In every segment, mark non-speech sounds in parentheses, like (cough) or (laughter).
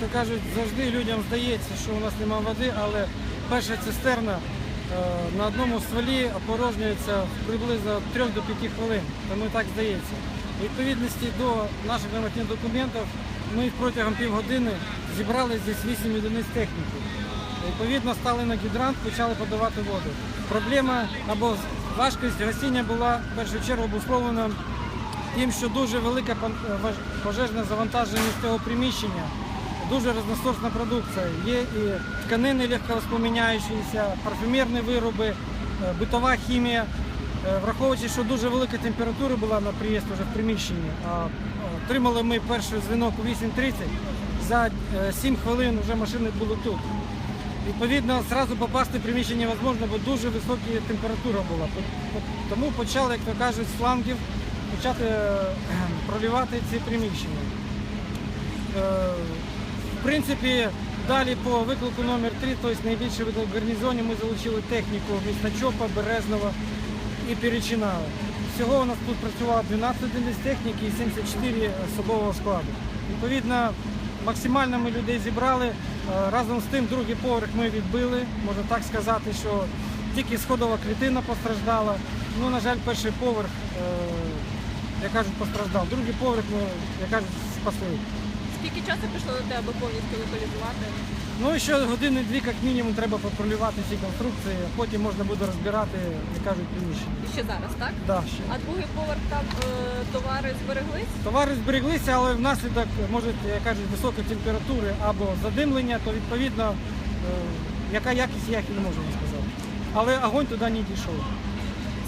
то кажуть, завжди людям здається, що у нас немає води, але перша цистерна е, на одному стволі опорожнюється приблизно 3 до 5 хвилин, тому так здається. У відповідності до наших нормативних документів ми протягом півгодини зібрали здесь 8 одиниць техніки. Відповідно, стали на гідрант, почали подавати воду. Проблема або важкість гасіння була в першу чергу обусловлена тим, що дуже е, пожежне завантаження цього приміщення, дуже різносортна продукція. Є і тканини легковоспламіняючіся, парфюмерні вироби, е, битова хімія. Е, Враховуючи, що дуже велика температура була на приїзд вже в приміщенні, е, отримали ми перший дзвінок у 8.30, за е, 7 хвилин вже машини були тут. Відповідно, одразу попасти в приміщення невозможно, бо дуже висока температура була. Тому почали, як то кажуть, з флангів почати е, (clears throat) пролівати ці приміщення. Принципі, далі по виклику номер 3 тобто найбільший виклик в гарнізоні, ми залучили техніку міста Чопа, Березнова і Перечинали. Всього у нас тут працювало 12 одиниць техніки і 74 особового складу. Відповідно, максимально ми людей зібрали. Е, Разом з тим другий поверх ми відбили, можна так сказати, що тільки сходова клітина постраждала. Ну, на жаль, перший поверх, е, як кажуть, постраждав. Другий поверх ми, як кажуть, спасли. Скільки часу пішло на те, аби повністю локалізувати? Ну і ще години-дві, як мінімум, треба попролювати ці конструкції, а потім можна буде розбирати, як кажуть, приміщення. І ще зараз, так? Да, ще. А другий поверх там е, товари збереглись? Товари збереглися, але внаслідок, може, як кажуть, високої температури або задимлення, то відповідно, е, яка якість, я і не можу вам сказати. Але огонь туди не дійшов.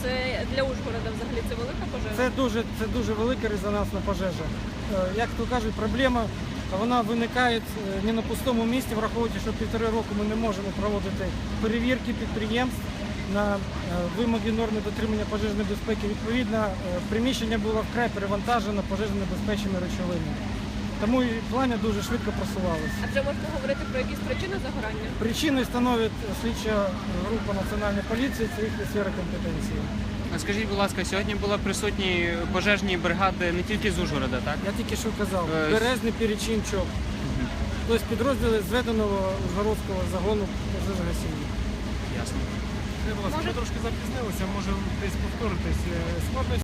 Це для Ужгорода взагалі це велика пожежа? Це дуже, це дуже велика резонансна пожежа. Е, Як то кажуть, проблема вона виникає е, не на пустому місці, враховуючи, що півтори року ми не можемо проводити перевірки підприємств на е, вимоги норми дотримання пожежної безпеки. Відповідно, приміщення було вкрай перевантажено пожежно-небезпечними речовинами. Тому і плам'я дуже швидко просувалося. А вже можна говорити про якісь причини загорання? Причиною становить слідча група національної поліції, це їхня сфера компетенції. А Скажіть, будь ласка, сьогодні були присутні пожежні бригади не тільки з Ужгорода, так? Я тільки що казав, Е, березний перечинчок. Тобто підрозділи зведеного Ужгородського загону пожежогасіння. Ясно. Ми трошки запізнилися, може десь повторитись. Е, Складно